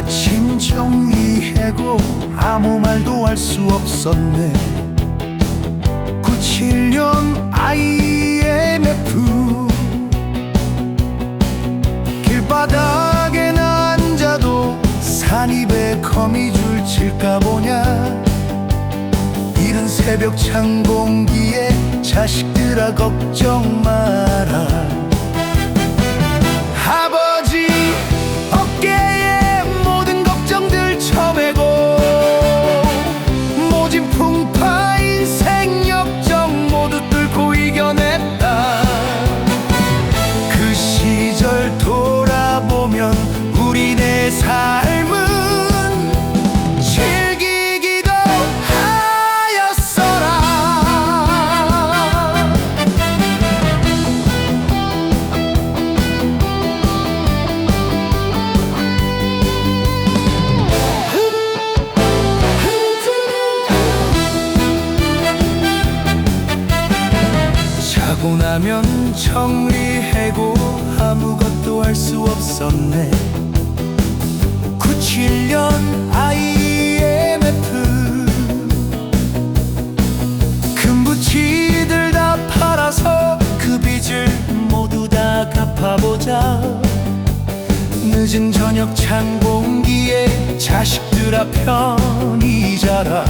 아침 정리해고 아무 말도 할 수 없었네. 97년 IMF 길바닥에 나 앉아도 산입에 거미줄 칠까 보냐. 이른 새벽 찬 공기에 자식들아 걱정 마라 자고 나면 정리해고 아무것도 할 수 없었네. 97년 IMF 금부치들 다 팔아서 그 빚을 모두 다 갚아보자. 늦은 저녁 찬 공기에 자식들아 편히 자라